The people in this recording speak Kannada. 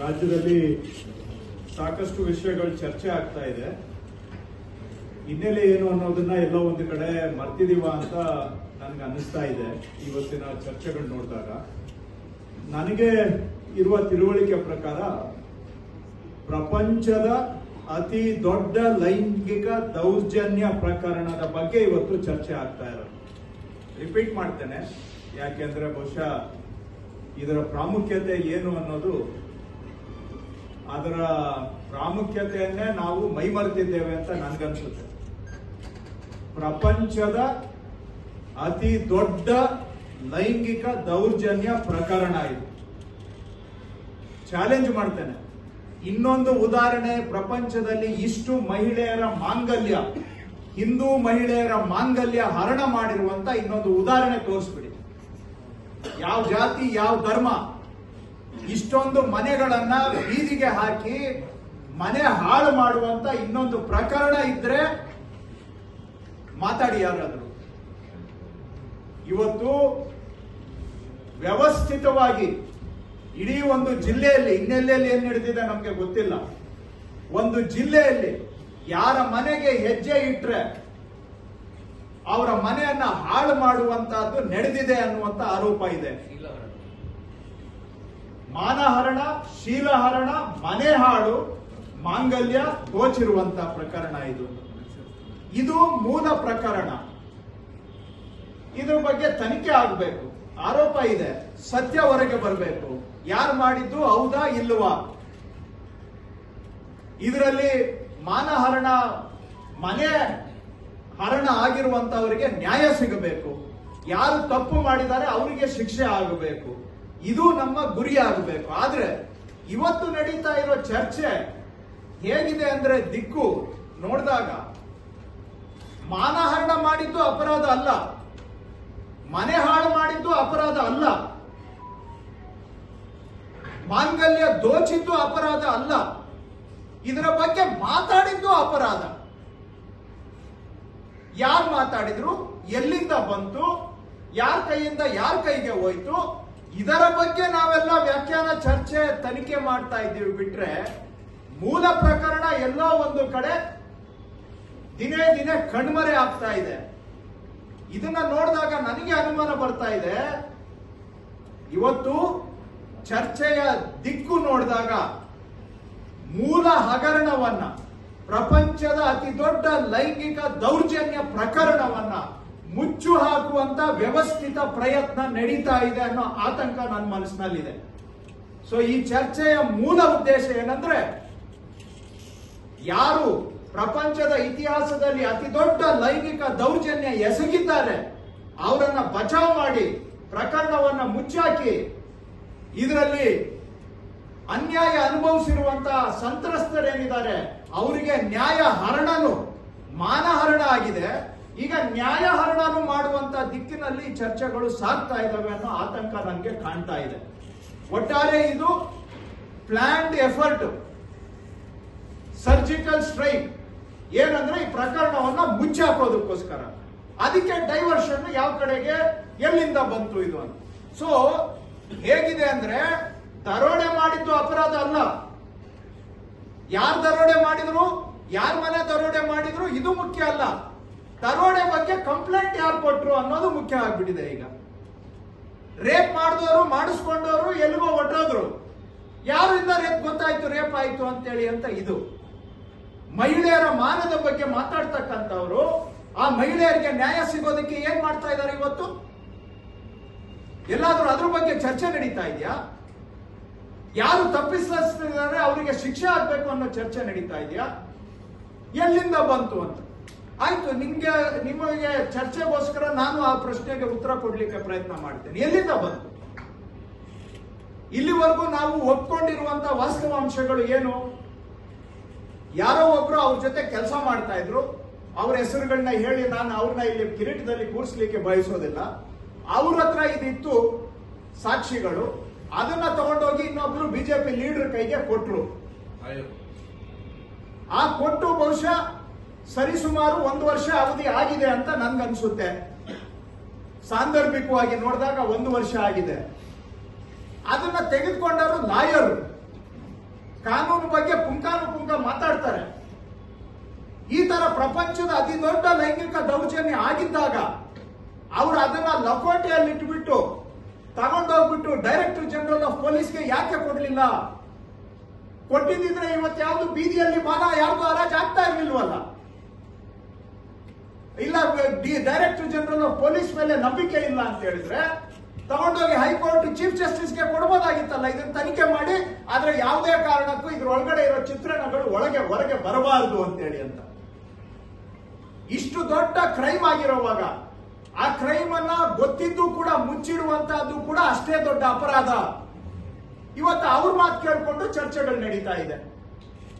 ರಾಜ್ಯದಲ್ಲಿ ಸಾಕಷ್ಟು ವಿಷಯಗಳು ಚರ್ಚೆ ಆಗ್ತಾ ಇದೆ. ಹಿನ್ನೆಲೆ ಏನು ಅನ್ನೋದನ್ನ ಎಲ್ಲೋ ಒಂದು ಕಡೆ ಮರ್ತಿದೀವ ಅಂತ ನನಗೆ ಅನ್ನಿಸ್ತಾ ಇದೆ ಇವತ್ತಿನ ಚರ್ಚೆಗಳು ನೋಡಿದಾಗ. ನನಗೆ ಇರುವ ತಿಳುವಳಿಕೆ ಪ್ರಕಾರ ಪ್ರಪಂಚದ ಅತಿ ದೊಡ್ಡ ಲೈಂಗಿಕ ದೌರ್ಜನ್ಯ ಪ್ರಕರಣದ ಬಗ್ಗೆ ಇವತ್ತು ಚರ್ಚೆ ಆಗ್ತಾ ಇರೋದು. ರಿಪೀಟ್ ಮಾಡ್ತೇನೆ. ಯಾಕೆಂದ್ರೆ ಬಹುಶಃ ಇದರ ಪ್ರಾಮುಖ್ಯತೆ ಏನು ಅನ್ನೋದು ಅದರ ಪ್ರಾಮುಖ್ಯತೆಯನ್ನೇ ನಾವು ಮೈಮರೆತಿದ್ದೇವೆ ಅಂತ ನನ್ಗನ್ಸುತ್ತೆ. ಪ್ರಪಂಚದ ಅತಿ ದೊಡ್ಡ ಲೈಂಗಿಕ ದೌರ್ಜನ್ಯ ಪ್ರಕರಣ ಇದು. ಚಾಲೆಂಜ್ ಮಾಡ್ತೇನೆ. ಇನ್ನೊಂದು ಉದಾಹರಣೆ, ಪ್ರಪಂಚದಲ್ಲಿ ಇಷ್ಟು ಮಹಿಳೆಯರ ಮಾಂಗಲ್ಯ, ಹಿಂದೂ ಮಹಿಳೆಯರ ಮಾಂಗಲ್ಯ ಹರಣ ಮಾಡಿರುವಂತ ಇನ್ನೊಂದು ಉದಾಹರಣೆ ತೋರಿಸ್ಬಿಡಿ. ಯಾವ ಜಾತಿ, ಯಾವ ಧರ್ಮ ಇಷ್ಟೊಂದು ಮನೆಗಳನ್ನ ಬೀದಿಗೆ ಹಾಕಿ ಮನೆ ಹಾಳು ಮಾಡುವಂತ ಇನ್ನೊಂದು ಪ್ರಕರಣ ಇದ್ರೆ ಮಾತಾಡಿ ಯಾರಾದ್ರು. ಇವತ್ತು ವ್ಯವಸ್ಥಿತವಾಗಿ ಇಡೀ ಒಂದು ಜಿಲ್ಲೆಯಲ್ಲಿ ಇನ್ನೆಲ್ಲೆಲ್ಲಿ ಏನ್ ನಡೆದಿದೆ ನಮ್ಗೆ ಗೊತ್ತಿಲ್ಲ. ಒಂದು ಜಿಲ್ಲೆಯಲ್ಲಿ ಯಾರ ಮನೆಗೆ ಹೆಜ್ಜೆ ಇಟ್ರೆ ಅವರ ಮನೆಯನ್ನ ಹಾಳು ಮಾಡುವಂತಹದ್ದು ನಡೆದಿದೆ ಅನ್ನುವಂತ ಆರೋಪ ಇದೆ. ಮಾನಹರಣ, ಶೀಲಹರಣ ಮನೆ ಹಾಳು ಮಾಂಗಲ್ಯ ದೋಚಿರುವಂತ ಪ್ರಕರಣ ಇದು. ಇದು ಮೂಲ ಪ್ರಕರಣ. ಇದ್ರ ಬಗ್ಗೆ ತನಿಖೆ ಆಗಬೇಕು. ಆರೋಪ ಇದೆ. ಸತ್ಯ ಹೊರಗೆ ಬರಬೇಕು. ಯಾರು ಮಾಡಿದ್ದು, ಹೌದಾ ಇಲ್ವಾ ಇದರಲ್ಲಿ ಮಾನಹರಣ, ಮನೆ ಹರಣ ಆಗಿರುವಂತವರಿಗೆ ನ್ಯಾಯ ಸಿಗಬೇಕು. ಯಾರು ತಪ್ಪು ಮಾಡಿದ್ದಾರೆ, ಅವರಿಗೆ ಶಿಕ್ಷೆ ಆಗಬೇಕು. ಇದು ನಮ್ಮ ಗುರಿ ಆಗಬೇಕು ಆದ್ರೆ ಇವತ್ತು ನಡೀತಾ ಇರೋ ಚರ್ಚೆ ಹೇಗಿದೆ ಅಂದ್ರೆ ದಿಕ್ಕು ನೋಡಿದಾಗ ಮಾನಹರಣ ಮಾಡಿದ್ದು ಅಪರಾಧ ಅಲ್ಲ. ಮನೆ ಹಾಳು ಮಾಡಿದ್ದು ಅಪರಾಧ ಅಲ್ಲ. ಮಾಂಗಲ್ಯ ದೋಚಿದ್ದು ಅಪರಾಧ ಅಲ್ಲ. ಇದರ ಬಗ್ಗೆ ಮಾತಾಡಿದ್ದು ಅಪರಾಧ. ಯಾರು ಮಾತಾಡಿದ್ರು? ಎಲ್ಲಿಂದ ಬಂತು? ಯಾರ ಕೈಯಿಂದ ಯಾರ ಕೈಗೆ ಹೋಯ್ತು? ಇದರ ಬಗ್ಗೆ ನಾವೆಲ್ಲ ವ್ಯಾಖ್ಯಾನ ಚರ್ಚೆ ತನಿಖೆ ಮಾಡ್ತಾ ಇದ್ದೀವಿ ಬಿಟ್ರೆ ಮೂಲ ಪ್ರಕರಣ ಎಲ್ಲೋ ಒಂದು ಕಡೆ ದಿನೇ ದಿನೇ ಕಣ್ಮರೆ ಆಗ್ತಾ ಇದೆ. ಇದನ್ನ ನೋಡಿದಾಗ ನನಗೆ ಅನುಮಾನ ಬರ್ತಾ ಇದೆ. ಇವತ್ತು ಚರ್ಚೆಯ ದಿಕ್ಕು ನೋಡಿದಾಗ ಮೂಲ ಹಗರಣವನ್ನ, ಪ್ರಪಂಚದ ಅತಿ ದೊಡ್ಡ ಲೈಂಗಿಕ ದೌರ್ಜನ್ಯ ಪ್ರಕರಣವನ್ನ ಮುಚ್ಚು ಹಾಕುವಂತ ವ್ಯವಸ್ಥಿತ ಪ್ರಯತ್ನ ನಡೀತಾ ಇದೆ ಅನ್ನೋ ಆತಂಕ ನನ್ನ ಮನಸ್ಸಿನಲ್ಲಿದೆ. ಸೊ ಈ ಚರ್ಚೆಯ ಮೂಲ ಉದ್ದೇಶ ಏನಂದ್ರೆ, ಯಾರು ಪ್ರಪಂಚದ ಇತಿಹಾಸದಲ್ಲಿ ಅತಿ ದೊಡ್ಡ ಲೈಂಗಿಕ ದೌರ್ಜನ್ಯ ಎಸಗಿದ್ದಾರೆ, ಅವರನ್ನ ಬಚಾವ್ ಮಾಡಿ ಪ್ರಕರಣವನ್ನ ಮುಚ್ಚಾಕಿ, ಇದರಲ್ಲಿ ಅನ್ಯಾಯ ಅನುಭವಿಸಿರುವಂತಹ ಸಂತ್ರಸ್ತರೇನಿದ್ದಾರೆ, ಅವರಿಗೆ ನ್ಯಾಯ ಹರಣನು, ಮಾನಹರಣ ಆಗಿದೆ. ಈಗ ನ್ಯಾಯ ಹರಣನು ಮಾಡುವಂತ ದಿಕ್ಕಿನಲ್ಲಿ ಚರ್ಚೆಗಳು ಸಾಗ್ತಾ ಇದಾವೆ ಅನ್ನೋ ಆತಂಕ ನನಗೆ ಕಾಣ್ತಾ ಇದೆ. ಒಟ್ಟಾರೆ ಇದು ಪ್ಲಾನ್ಡ್ ಎಫರ್ಟ್ ಸರ್ಜಿಕಲ್ ಸ್ಟ್ರೈಕ್ ಏನಂದ್ರೆ ಈ ಪ್ರಕರಣವನ್ನ ಮುಚ್ಚಾಕೋದಕ್ಕೋಸ್ಕರ ಅದಕ್ಕೆ ಡೈವರ್ಷನ್ ಯಾವ ಕಡೆಗೆ? ಎಲ್ಲಿಂದ ಬಂತು ಇದು ಅಂತ. ಸೊ ಹೇಗಿದೆ ಅಂದ್ರೆ ದರೋಡೆ ಮಾಡಿದ್ದು ಅಪರಾಧ ಅಲ್ಲ. ಯಾರು ದರೋಡೆ ಮಾಡಿದ್ರು? ಯಾರ ಮನೆ ದರೋಡೆ ಮಾಡಿದ್ರು? ಇದು ಮುಖ್ಯ ಅಲ್ಲ. ದರೋಡೆ ಬಗ್ಗೆ ಕಂಪ್ಲೇಂಟ್ ಯಾರು ಕೊಟ್ಟರು ಅನ್ನೋದು ಮುಖ್ಯ ಆಗ್ಬಿಟ್ಟಿದೆ ಈಗ. ರೇಪ್ ಮಾಡಿದವರು, ಮಾಡಿಸ್ಕೊಂಡವರು, ಎಲ್ಲಿಗೋ ಒಡ್ರೋದ್ರು. ಯಾರಿಂದ ರೇಪ್ ಗೊತ್ತಾಯ್ತು ರೇಪ್ ಆಯ್ತು ಅಂತೇಳಿ ಅಂತ ಇದು. ಮಹಿಳೆಯರ ಮಾನದ ಬಗ್ಗೆ ಮಾತಾಡ್ತಕ್ಕಂಥವ್ರು, ಆ ಮಹಿಳೆಯರಿಗೆ ನ್ಯಾಯ ಸಿಗೋದಕ್ಕೆ ಏನ್ ಮಾಡ್ತಾ ಇದ್ದಾರೆ ಇವತ್ತು? ಎಲ್ಲಾದ್ರೂ ಅದ್ರ ಬಗ್ಗೆ ಚರ್ಚೆ ನಡೀತಾ ಇದೆಯಾ? ಯಾರು ತಪ್ಪಿಸಿದ್ದಾರೆ ಅವರಿಗೆ ಶಿಕ್ಷೆ ಆಗ್ಬೇಕು ಅನ್ನೋ ಚರ್ಚೆ ನಡೀತಾ ಇದೆಯಾ? ಎಲ್ಲಿಂದ ಬಂತು ಅಂತ. ಆಯ್ತು ನಿಮ್ಗೆ ನಿಮಗೆ ಚರ್ಚೆಗೋಸ್ಕರ ನಾನು ಆ ಪ್ರಶ್ನೆಗೆ ಉತ್ತರ ಕೊಡ್ಲಿಕ್ಕೆ ಪ್ರಯತ್ನ ಮಾಡ್ತೇನೆ. ಎಲ್ಲಿಂದ ಬಂತು? ಇಲ್ಲಿವರೆಗೂ ನಾವು ಒಪ್ಕೊಂಡಿರುವಂತ ವಾಸ್ತವಾಂಶಗಳು ಏನು? ಯಾರೋ ಒಬ್ರು ಅವ್ರ ಜೊತೆ ಕೆಲಸ ಮಾಡ್ತಾ ಇದ್ರು. ಅವ್ರ ಹೆಸರುಗಳನ್ನ ಹೇಳಿ ನಾನು ಅವ್ರನ್ನ ಇಲ್ಲಿ ಕಿರೀಟದಲ್ಲಿ ಕೂರಿಸ್ಲಿಕ್ಕೆ ಬಯಸೋದಿಲ್ಲ. ಅವ್ರ ಹತ್ರ ಇದಿತ್ತು ಸಾಕ್ಷಿಗಳು. ಅದನ್ನ ತಗೊಂಡೋಗಿ ಇನ್ನೊಬ್ರು ಬಿಜೆಪಿ ಲೀಡರ್ ಕೈಗೆ ಕೊಟ್ರು. ಆ ಕೊಟ್ಟು ಬಹುಶಃ ಸರಿಸುಮಾರು ಒಂದು ವರ್ಷ ಅವಧಿ ಆಗಿದೆ ಅಂತ ನನ್ಗನ್ಸುತ್ತೆ. ಸಾಂದರ್ಭಿಕವಾಗಿ ನೋಡಿದಾಗ ಒಂದು ವರ್ಷ ಆಗಿದೆ. ಅದನ್ನ ತೆಗೆದುಕೊಂಡವರು ಲಾಯರ್. ಕಾನೂನು ಬಗ್ಗೆ ಪುಂಕಾನುಪುಂಕ ಮಾತಾಡ್ತಾರೆ. ಈ ತರ ಪ್ರಪಂಚದ ಅತಿ ದೊಡ್ಡ ಲೈಂಗಿಕ ದೌರ್ಜನ್ಯ ಆಗಿದ್ದಾಗ ಅವರು ಅದನ್ನ ಲಕೋಟೆಯಲ್ಲಿ ಇಟ್ಬಿಟ್ಟು ತಗೊಂಡೋಗ್ಬಿಟ್ಟು ಡೈರೆಕ್ಟರ್ ಜನರಲ್ ಆಫ್ ಪೊಲೀಸ್ಗೆ ಯಾಕೆ ಕೊಡಲಿಲ್ಲ? ಕೊಟ್ಟಿದ್ದಿದ್ರೆ ಇವತ್ತು ಯಾವ್ದು ಬೀದಿಯಲ್ಲಿ ಮಾನ ಯಾರ್ದು ಹರಾಜ್ ಆಗ್ತಾ ಇರ್ಲಿಲ್ವಲ್ಲ? ಇಲ್ಲ ಡೈರೆಕ್ಟರ್ ಜನರಲ್ ಪೊಲೀಸ್ ಮೇಲೆ ನಂಬಿಕೆ ಇಲ್ಲ ಅಂತ ಹೇಳಿದ್ರೆ ತಗೊಂಡೋಗಿ ಹೈಕೋರ್ಟ್ ಚೀಫ್ ಜಸ್ಟಿಸ್ಗೆ ಕೊಡ್ಬೋದಾಗಿತ್ತಲ್ಲ? ಇದನ್ನ ತನಿಖೆ ಮಾಡಿ, ಆದ್ರೆ ಯಾವುದೇ ಕಾರಣಕ್ಕೂ ಇದ್ರ ಒಳಗಡೆ ಇರೋ ಚಿತ್ರಣಗಳು ಒಳಗೆ, ಹೊರಗೆ ಬರಬಾರದು ಅಂತೇಳಿ ಅಂತ. ಇಷ್ಟು ದೊಡ್ಡ ಕ್ರೈಮ್ ಆಗಿರೋವಾಗ, ಆ ಕ್ರೈಮ್ ಅನ್ನ ಗೊತ್ತಿದ್ದು ಕೂಡ, ಮುಚ್ಚಿಡುವಂತಹದ್ದು ಕೂಡ ಅಷ್ಟೇ ದೊಡ್ಡ ಅಪರಾಧ. ಇವತ್ತು ಅವ್ರ ಮಾತು ಕೇಳಿಕೊಂಡು ಚರ್ಚೆಗಳು ನಡೀತಾ ಇದೆ.